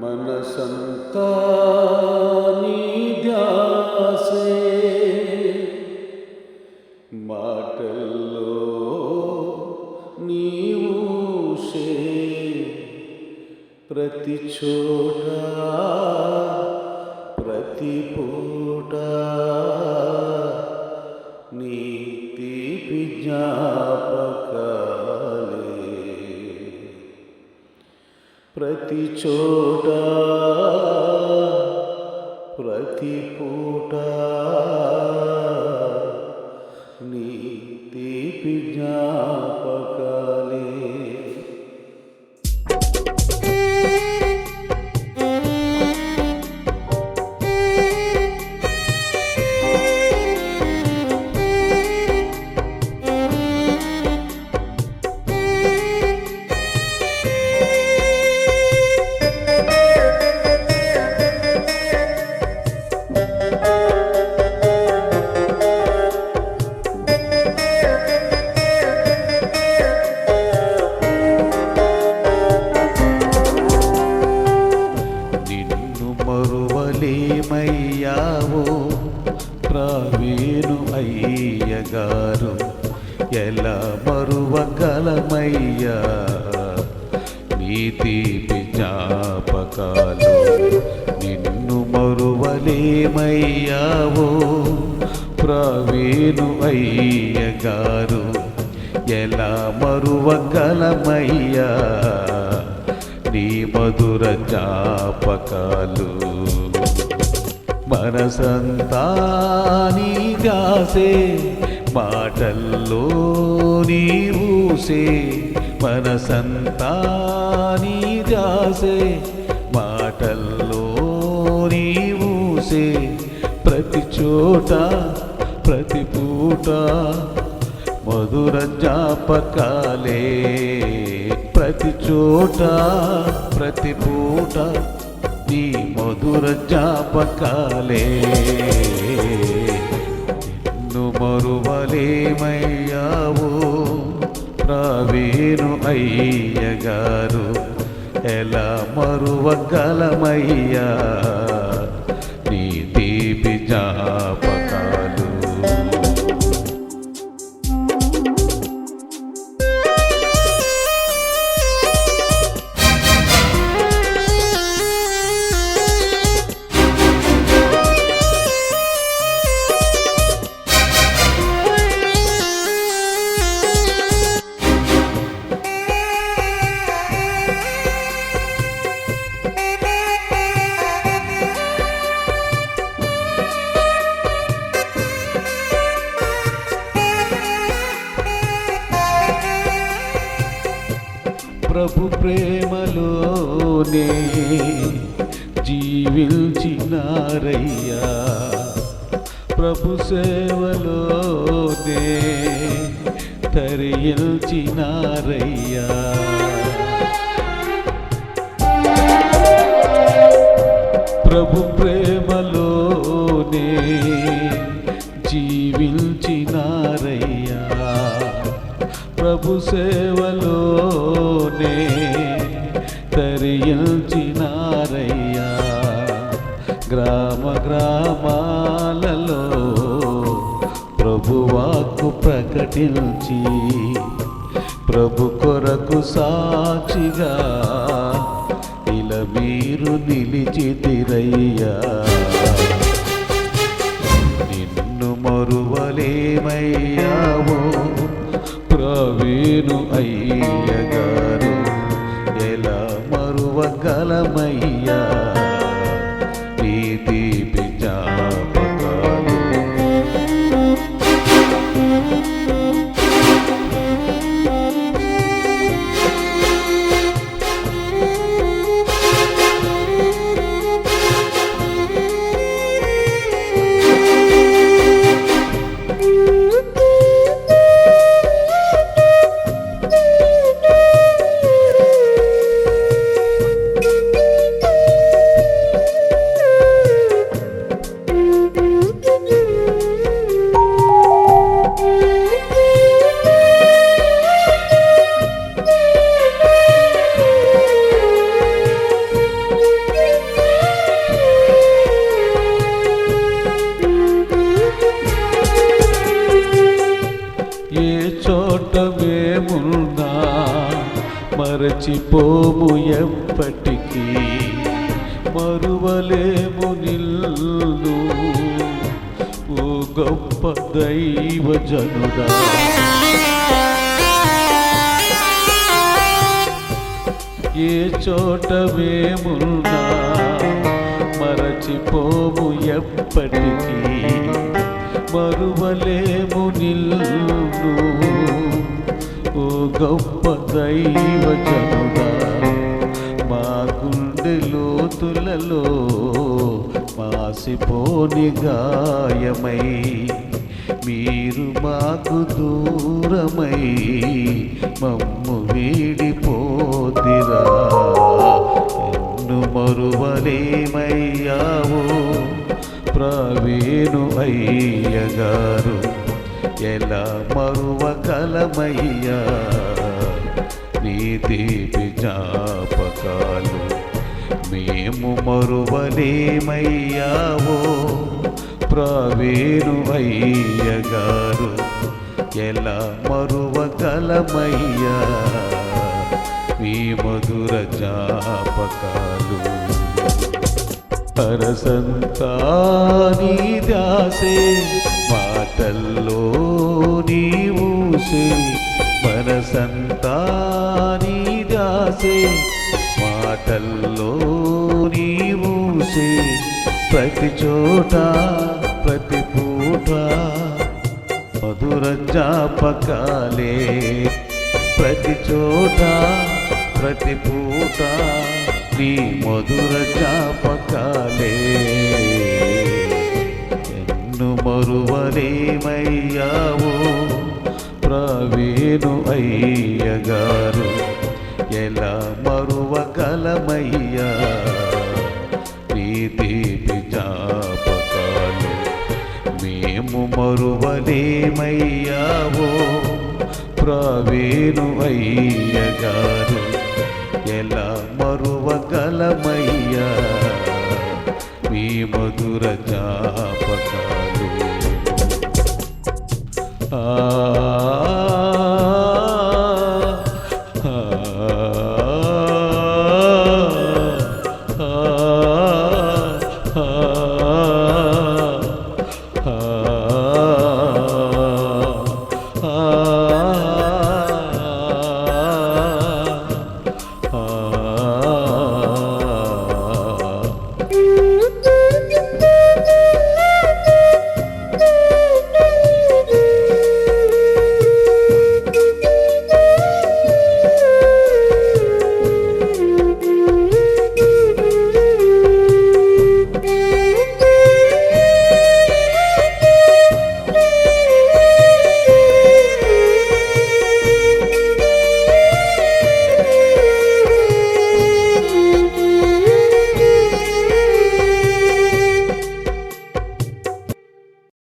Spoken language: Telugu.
మనసంతా నీ ధ్యాసే మాటల్లో నీవుషే ప్రతి చోట ప్రతి పూట నీ తీపి జ్ఞాపకాలే ప్రతి చోట ప్రావేణు అయ్యగారు ఎలా మరువగలమయ్యా? నీ తీపి జ్ఞాపకాలు నిన్ను మరువలేమయ్యావో? ప్రావేణు అయ్యగారు ఎలా మరువగలమయ్యా? నీ మధుర జ్ఞాపకాలు మనసంతా మాటల్లో నీ ఊసే మనసంతా మాటల్లో నీ ఊసే ప్రతి చోట ప్రతి పూట మధుర జ్ఞాపకాలే ప్రతి చోట ప్రతి పూట నీ మధుర జ్ఞాపకాలే నిన్ను మరువలేమయ్యావో ప్రావేణు అయ్యగారు. ఎలా మరువగలమయ్యా? ప్రభు ప్రేమలోనే జీవించినారయ్యా. ప్రభు సేవలోనే తరియించినారయ్యా ప్రభు ప్రేమలోనే జీవించినారయ్యా. ప్రభు సే తరియించినారయ్యా గ్రామ గ్రామాలలో ప్రభువాకు ప్రకటించి ప్రభు కొరకు సాక్షిగా ఇలా మీరు నిలిచితిరయ్యా. నిన్ను మరువలేమయ్యావో ప్రవీణు అయ్యగారు. మరువగలమయ్యా నీతి మరచిపోము ఎప్పటికీ. మరువలేము నిల్లు ఓ గొప్ప దైవ జనుడా. ఏ చోట మేమున్నా మరచిపోము ఎప్పటికీ. మరువలేము నిల్లు గొప్ప దైవ జనుడా మా గుండె లోతులలో మాసిపోని గాయమై మీరు మాకు దూరమై మమ్ము వీడిపోతిరా. ఎన్ను మరువలేమయ్యావో ప్రవేణు అయ్యగారు ఎలా మరువకలమయ్యా తీపి జ్ఞాపకాలు మేము మరువలేమయ్యావో ప్రవేణు అయ్యగారు ఎలా మరువగలమయ్యా? మీ మధుర జ్ఞాపకాలు అరసంతాని దాసే మాటల్లో నీవుసే మనసంతాని దాసే మాటల్లో నీవూసే ప్రతి చోట ప్రతి పూట మధుర జ్ఞాపకాలే ప్రతి చోట ప్రతి పూట నీ మధుర జ్ఞాపకాలే ఎన్ను మరువలేమయ్యావో ప్రవీణు అయ్యగారు. ఎలా మరువగలమయ్యా? నీ తీపి మేము మరువలేమయ్యావో ప్రవీణు అయ్య గారు ఎల మరువ మరువగలమయ్యా? మీ మధుర జ్ఞాపకాలు ఆ